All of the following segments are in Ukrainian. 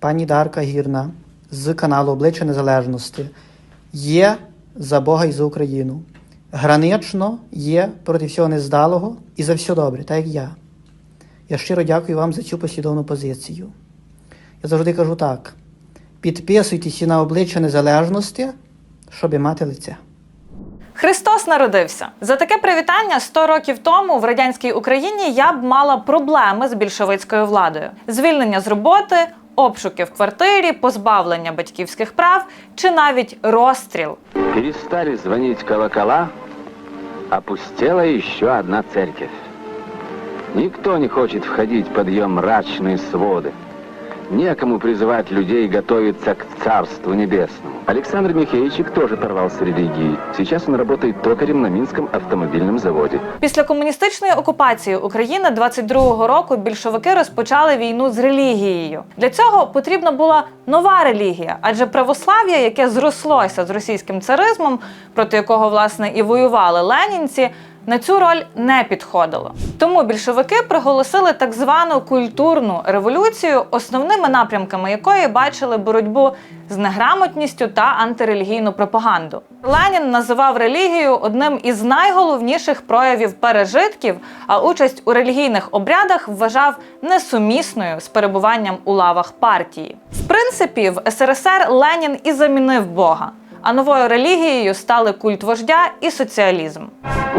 пані Дарка Гірна з каналу Обличчя Незалежності є за Бога і за Україну. Гранично є проти всього нездалого і за все добре, так як я. Я щиро дякую вам за цю послідовну позицію. Я завжди кажу так: підписуйтеся на обличчя незалежності, щоб мати лице. Христос народився. За таке привітання 100 років тому в радянській Україні я б мала проблеми з більшовицькою владою: звільнення з роботи, обшуки в квартирі, позбавлення батьківських прав чи навіть розстріл. Перестали дзвонити колокола, опустела ще одна церковь. Никто не хочет входить под ее мрачные своды. Некому призывать людей готовиться к Царству Небесному. Александр Михеевичик тоже порвал с религией. Сейчас он работает токарем на Минском автомобильном заводе. Після комуністичної окупації України 22-го року більшовики розпочали війну з релігією. Для цього потрібна була нова релігія, адже православ'я, яке зрослося з російським царизмом, проти якого власне і воювали ленінці. На цю роль не підходило. Тому більшовики проголосили так звану культурну революцію, основними напрямками якої бачили боротьбу з неграмотністю та антирелігійну пропаганду. Ленін називав релігію одним із найголовніших проявів пережитків, а участь у релігійних обрядах вважав несумісною з перебуванням у лавах партії. В принципі, в СРСР Ленін і замінив Бога. А новою релігією стали культ вождя і соціалізм.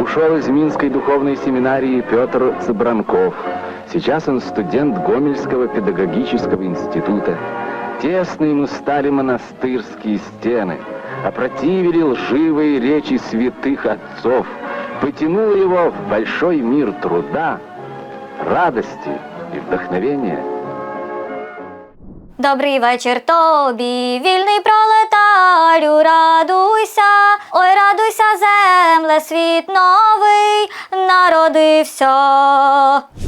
Ушел из Минской духовной семинарии Петр Цыбранков. Сейчас он студент Гомельского педагогического института. Тесны ему стали монастырские стены, опротивили лживые речи святых отцов, потянуло его в большой мир труда, радости и вдохновения. Добрий вечір тобі, вільний пролетарю, радуйся, ой, радуйся, земле, світ новий народився.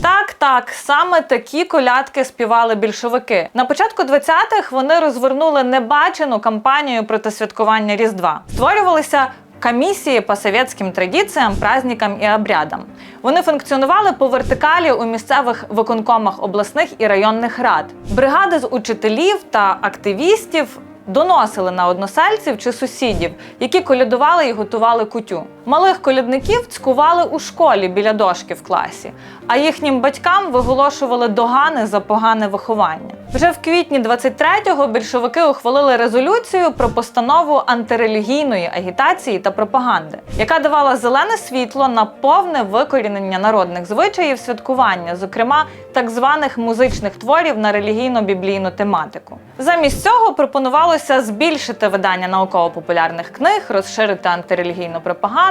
Так, так, саме такі колядки співали більшовики. На початку 20-х вони розвернули небачену кампанію проти святкування Різдва. Створювалися комісії по совєтським традиціям, праздникам і обрядам. Вони функціонували по вертикалі у місцевих виконкомах обласних і районних рад. Бригади з учителів та активістів доносили на односельців чи сусідів, які колядували і готували кутю. Малих колядників цькували у школі біля дошки в класі, а їхнім батькам виголошували догани за погане виховання. Вже в квітні 23-го більшовики ухвалили резолюцію про постанову антирелігійної агітації та пропаганди, яка давала зелене світло на повне викорінення народних звичаїв святкування, зокрема так званих музичних творів на релігійно-біблійну тематику. Замість цього пропонувалося збільшити видання науково-популярних книг, розширити антирелігійну пропаганду,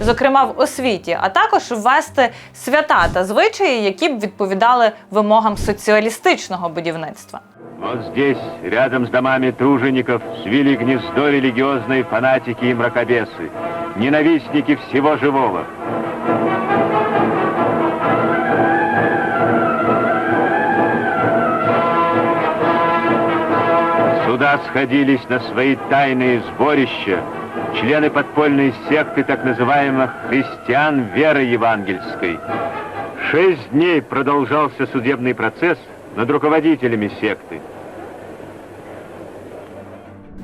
зокрема в освіті, а також ввести свята та звичаї, які б відповідали вимогам соціалістичного будівництва. Вот здесь, рядом с домами тружеников, свили гнездо религиозные фанатики и мракобесы, ненавистники всего живого. Сюда сходились на свои тайные сборища члены подпольной секты так называемых христиан веры евангельской. Шесть дней продолжался судебный процесс над руководителями секты.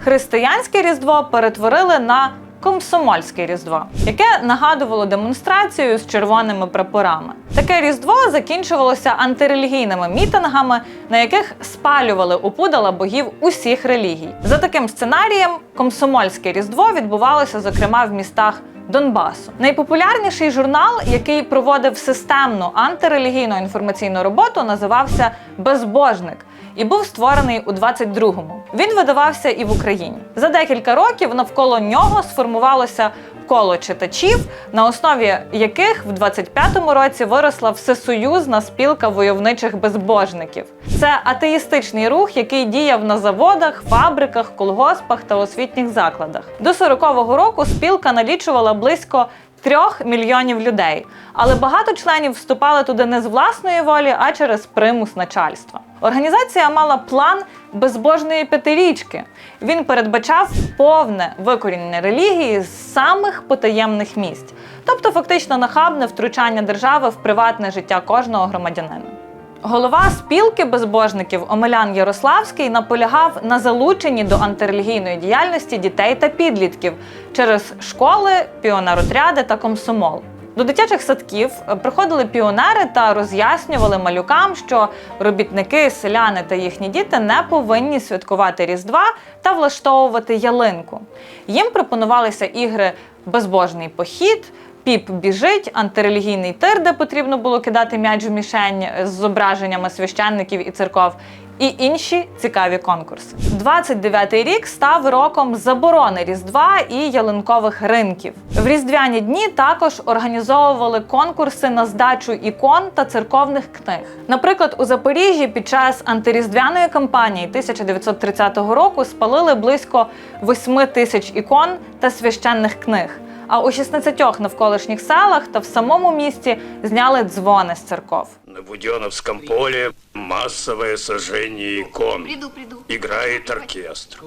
Християнське різдво перетворили на комсомольське різдво, яке нагадувало демонстрацію з червоними прапорами. Таке різдво закінчувалося антирелігійними мітингами, на яких спалювали опудала богів усіх релігій. За таким сценарієм, комсомольське різдво відбувалося зокрема в містах. Донбасу найпопулярніший журнал, який проводив системну антирелігійну інформаційну роботу, називався Безбожник і був створений у 22-му. Він видавався і в Україні. За декілька років навколо нього сформувалося коло читачів, на основі яких в 25-му році виросла всесоюзна спілка войовничих безбожників. Це атеїстичний рух, який діяв на заводах, фабриках, колгоспах та освітніх закладах. До 40-го року спілка налічувала близько трьох мільйонів людей, але багато членів вступали туди не з власної волі, а через примус начальства. Організація мала план безбожної п'ятирічки. Він передбачав повне викорінення релігії з самих потаємних місць, тобто фактично нахабне втручання держави в приватне життя кожного громадянина. Голова спілки безбожників Омелян Ярославський наполягав на залученні до антирелігійної діяльності дітей та підлітків через школи, піонеротряди та комсомол. До дитячих садків приходили піонери та роз'яснювали малюкам, що робітники, селяни та їхні діти не повинні святкувати Різдва та влаштовувати ялинку. Їм пропонувалися ігри Безбожний похід. Піп біжить, антирелігійний тир, де потрібно було кидати м'яч в мішень з зображеннями священників і церков, і інші цікаві конкурси. 29-й рік став роком заборони Різдва і ялинкових ринків. В різдвяні дні також організовували конкурси на здачу ікон та церковних книг. Наприклад, у Запоріжжі під час антиріздвяної кампанії 1930 року спалили близько 8 тисяч ікон та священних книг. А у 16 навколишніх селах та в самому місті зняли дзвони з церков. На Буденовском поле массовое сожжение икон. Приду, приду. Играет оркестр.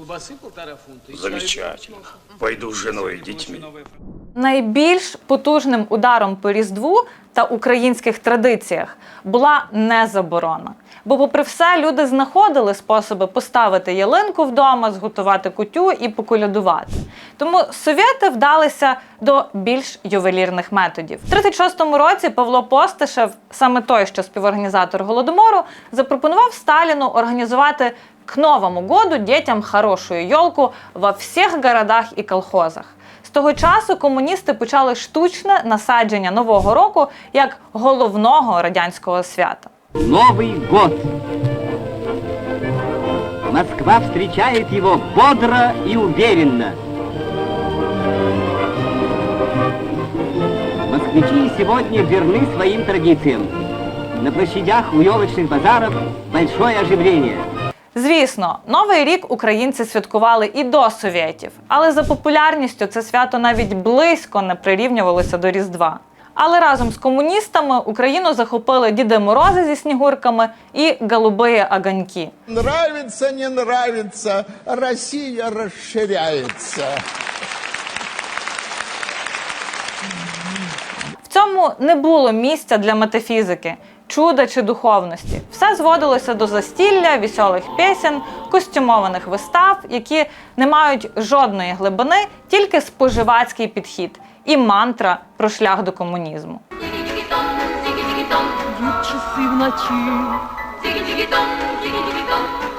Замечательно. Пойду с женой и детьми. Найбільш потужним ударом по Різдву та українських традиціях була не заборона. Бо, попри все, люди знаходили способи поставити ялинку вдома, зготувати кутю і поколядувати. Тому совєти вдалися до більш ювелірних методів. В 36-му році Павло Постишев, саме той, що співорганізатор голодомору, запропонував Сталіну організувати к Новому году дітям хорошую йолку во всіх городах і колхозах. З того часу комуністи почали штучне насадження нового року як головного радянського свята. Новый год. Москва встречает его бодро и уверенно. Москвичи сегодня верны своим традициям. На площадях у елочных базаров большое оживление. Звісно, новий рік українці святкували і до совєтів, але за популярністю це свято навіть близько не прирівнювалося до Різдва. Але разом з комуністами Україну захопили Діди Морози зі снігурками і голубиї огоньки. Нравится, не нравится, Россия расширяется. В цьому не було місця для метафізики, чуда чи духовності. Все зводилося до застілля, веселих пісень, костюмованих вистав, які не мають жодної глибини, тільки споживацький підхід і мантра про шлях до комунізму. часы в ночи.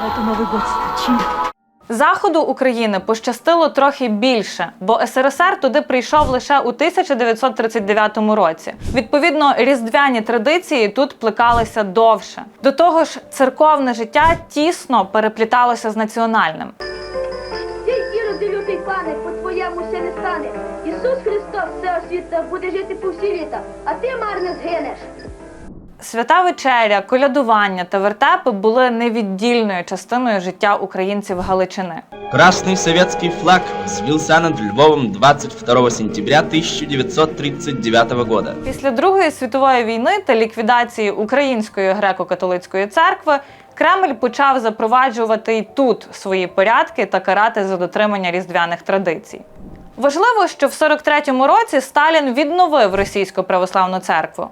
Это Новый год стучит. Заходу України пощастило трохи більше, бо СРСР туди прийшов лише у 1939 році. Відповідно, різдвяні традиції тут плекалися довше. До того ж, церковне життя тісно перепліталося з національним. Іроди лютий пане, по твоєму ще не стане. Ісус Христос, все освіта, буде жити по всі літа, а ти марно згинеш. Свята вечеря, колядування та вертепи були невіддільною частиною життя українців Галичини. Красный советский флаг взвился над Львовом 22 сентября 1939 года. Після Другої світової війни та ліквідації Української греко-католицької церкви Кремль почав запроваджувати й тут свої порядки та карати за дотримання різдвяних традицій. Важливо, що в 43-му році Сталін відновив російську православну церкву.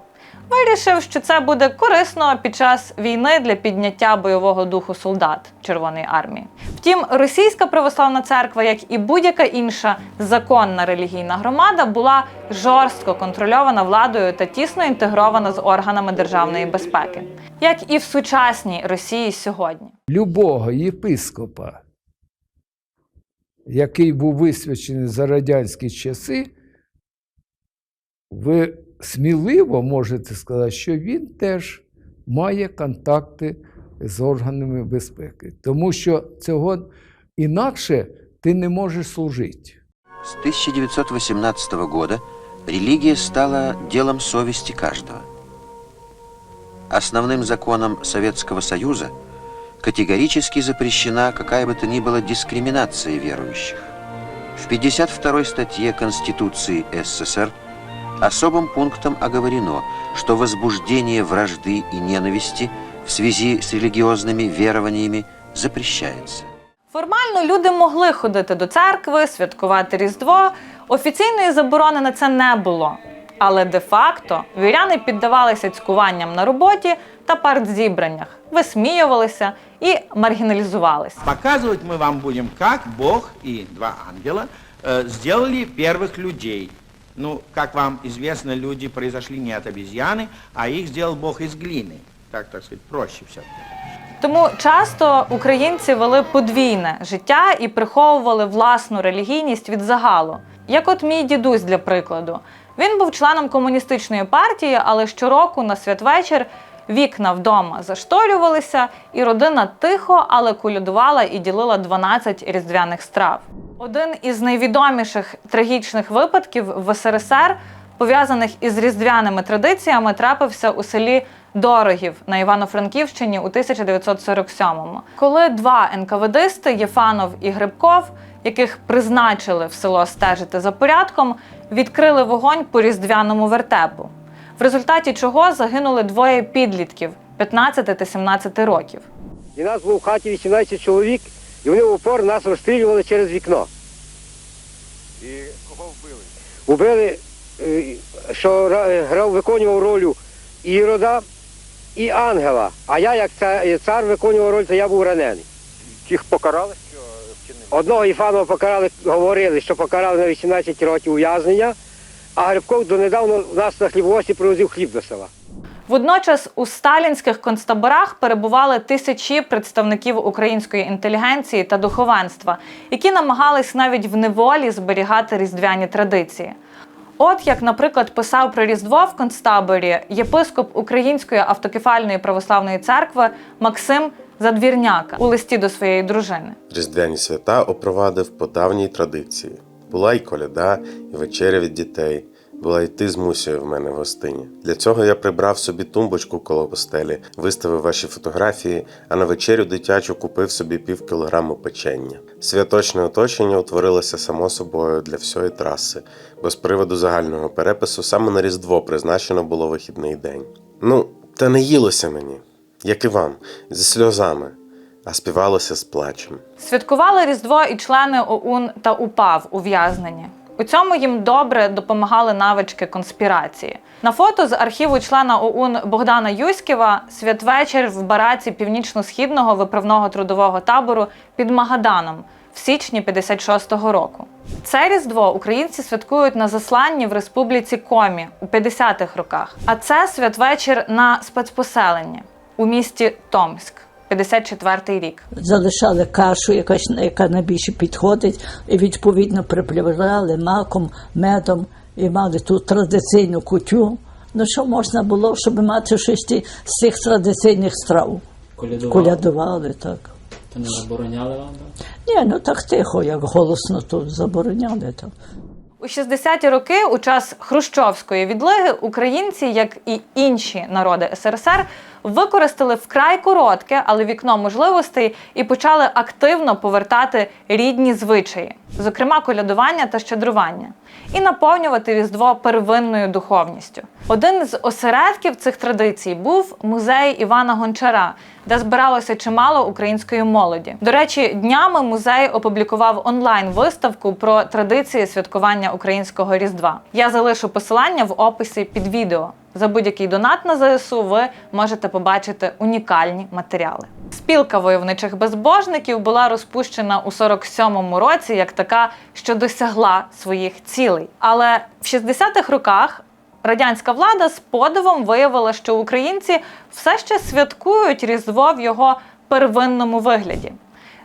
Вирішив, що це буде корисно під час війни для підняття бойового духу солдат Червоної армії. Втім, російська православна церква, як і будь-яка інша законна релігійна громада, була жорстко контрольована владою та тісно інтегрована з органами державної безпеки, як і в сучасній Росії сьогодні. любого єпископа, який був висвячений за радянські часи, ви сміливо можете сказати, що він теж має контакти з органами безпеки, тому що цього інакше ти не можеш служити. С 1918 года религия стала делом совести каждого. Основным законом Советского Союза категорически запрещена какая бы то ни была дискриминация верующих. В 52 статье Конституции СССР особым пунктом оговорено, что возбуждение вражды и ненависти в связи с религиозными верованиями запрещается. Формально люди могли ходити до церкви, святкувати Різдво. Офіційної заборони на це не було. Але де-факто віряни піддавалися цькуванням на роботі та партзібраннях, висміювалися і маргіналізувалися. Показывать мы вам будем, как Бог и два ангела э, сделали первых людей. Ну, как вам известно, люди произошли не от обезьяны, а их сделал Бог из глины. Так, так сказать, проще все. Тому часто українці вели подвійне життя і приховували власну релігійність від загалу. Як от мій дідусь для прикладу. Він був членом комуністичної партії, але щороку на святвечір вікна вдома зашторювалися, і родина тихо, але колядувала і ділила 12 різдвяних страв. Один із найвідоміших трагічних випадків в СРСР, пов'язаних із різдвяними традиціями, трапився у селі Дорогів на Івано-Франківщині у 1947-му, коли два НКВДисти Єфанов і Грибков, яких призначили в село стежити за порядком, відкрили вогонь по різдвяному вертепу, в результаті чого загинули двоє підлітків 15 та 17 років. І нас було в хаті 18 чоловік, і вони в упор нас розстрілювали через вікно. І кого вбили? Убили, е, що грав, виконував роль Ірода і ангела. А я, як цар, цар виконував роль, то я був ранений. Їх покарали? Одного Іфанова покарали, говорили, що покарали на 18 років ув'язнення, а Грибков донедавна у нас на хлібосі привозив хліб до села. Водночас у сталінських концтаборах перебували тисячі представників української інтелігенції та духовенства, які намагались навіть в неволі зберігати різдвяні традиції. От як, наприклад, писав про Різдво в концтаборі єпископ Української автокефальної православної церкви Максим Задвірняка у листі до своєї дружини. Різдвяні свята опровадив по давній традиції. Була й коляда, і вечеря від дітей. Була й ти з Мусею в мене в гостині. Для цього я прибрав собі тумбочку коло постелі, виставив ваші фотографії, а на вечерю дитячу купив собі пів кілограму печення. Святочне оточення утворилося само собою для всієї траси, бо з приводу загального перепису саме на Різдво призначено було вихідний день. Ну, та не їлося мені, як і вам, зі сльозами, а співалося з плачем. Святкували Різдво і члени ОУН та УПА в ув'язненні. У цьому їм добре допомагали навички конспірації. На фото з архіву члена ОУН Богдана Юськіва святвечір в бараці північно-східного виправного трудового табору під Магаданом в січні 56-го року. Це різдво українці святкують на засланні в республіці Комі у 50-х роках. А це святвечір на спецпоселенні у місті Томськ, 54-й рік. Залишали кашу, якась, яка найбільше підходить, і відповідно приправляли маком, медом і мали ту традиційну кутю. Ну що можна було, щоб мати щось ті- з цих традиційних страв? Колядували? Колядували, так. То не забороняли вам? Ні, ну так тихо, як голосно тут забороняли. Так. У 60-ті роки, у час хрущовської відлиги, українці, як і інші народи СРСР, використали вкрай коротке, але вікно можливостей і почали активно повертати рідні звичаї, зокрема колядування та щедрування, і наповнювати різдво первинною духовністю. Один з осередків цих традицій був музей Івана Гончара, де збиралося чимало української молоді. До речі, днями музей опублікував онлайн-виставку про традиції святкування українського різдва. Я залишу посилання в описі під відео. За будь-який донат на ЗСУ ви можете побачити унікальні матеріали. Спілка войовничих безбожників була розпущена у 47-му році як така, що досягла своїх цілей. Але в 60-х роках радянська влада з подивом виявила, що українці все ще святкують Різдво в його первинному вигляді.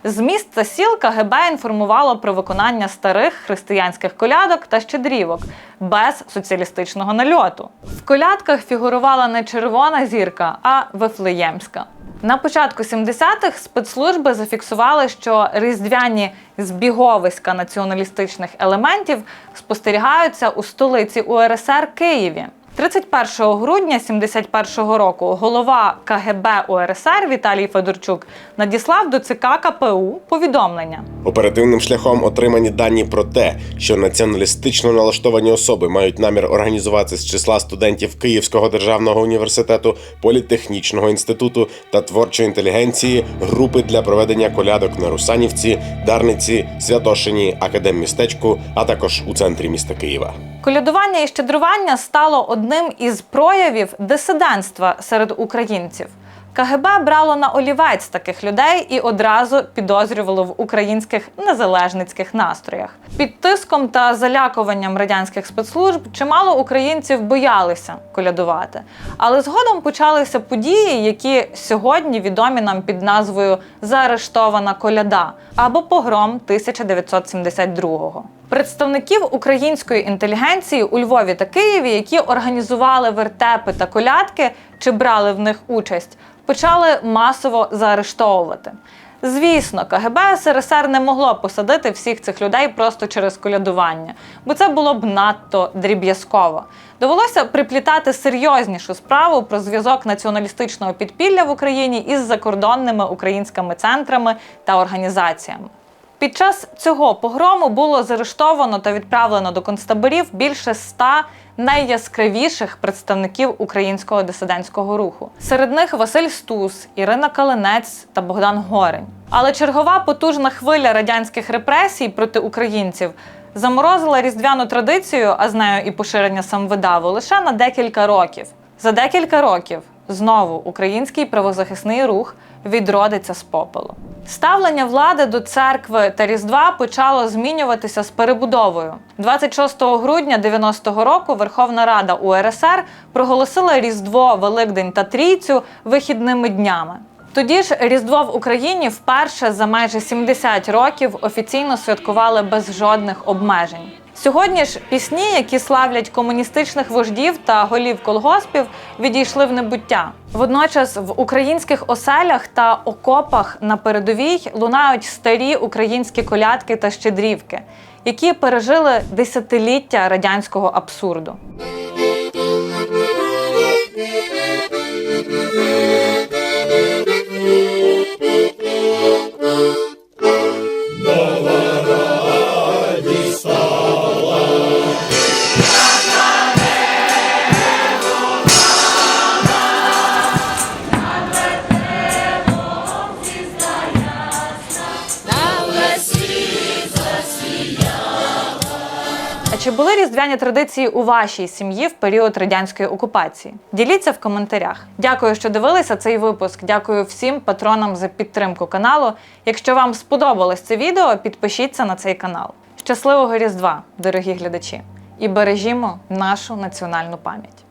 З міст та сіл КГБ інформувало про виконання старих християнських колядок та щедрівок без соціалістичного нальоту. В колядках фігурувала не червона зірка, а вифлеємська. На початку 70-х спецслужби зафіксували, що різдвяні збіговиська націоналістичних елементів спостерігаються у столиці УРСР Києві. 31 грудня 71 року голова КГБ УРСР Віталій Федорчук надіслав до ЦК КПУ повідомлення. Оперативним шляхом отримані дані про те, що націоналістично налаштовані особи мають намір організувати з числа студентів Київського державного університету, політехнічного інституту та творчої інтелігенції групи для проведення колядок на Русанівці, Дарниці, Святошині, Академмістечку, а також у центрі міста Києва. Колядування і щедрування стало одним із проявів дисидентства серед українців. КГБ брало на олівець таких людей і одразу підозрювало в українських незалежницьких настроях. Під тиском та залякуванням радянських спецслужб чимало українців боялися колядувати. Але згодом почалися події, які сьогодні відомі нам під назвою Заарештована коляда або погром 1972-го. Представників української інтелігенції у Львові та Києві, які організували вертепи та колядки чи брали в них участь, почали масово заарештовувати. Звісно, КГБ СРСР не могло посадити всіх цих людей просто через колядування, бо це було б надто дріб'язково. Довелося приплітати серйознішу справу про зв'язок націоналістичного підпілля в Україні із закордонними українськими центрами та організаціями. Під час цього погрому було заарештовано та відправлено до концтаборів більше ста найяскравіших представників українського дисидентського руху. Серед них Василь Стус, Ірина Калинець та Богдан Горень. Але чергова потужна хвиля радянських репресій проти українців заморозила різдвяну традицію, а з нею і поширення самовидаву, лише на декілька років. За декілька років знову український правозахисний рух відродиться з попелу. Ставлення влади до церкви та Різдва почало змінюватися з перебудовою. 26 грудня 90-го року Верховна Рада УРСР проголосила Різдво, Великдень та Трійцю вихідними днями. Тоді ж Різдво в Україні вперше за майже 70 років офіційно святкували без жодних обмежень. Сьогодні ж пісні, які славлять комуністичних вождів та голів колгоспів, відійшли в небуття. Водночас в українських оселях та окопах на передовій лунають старі українські колядки та щедрівки, які пережили десятиліття радянського абсурду. А чи були різдвяні традиції у вашій сім'ї в період радянської окупації? Діліться в коментарях. Дякую, що дивилися цей випуск. Дякую всім патронам за підтримку каналу. Якщо вам сподобалось це відео, підпишіться на цей канал. Щасливого Різдва, дорогі глядачі! І бережімо нашу національну пам'ять.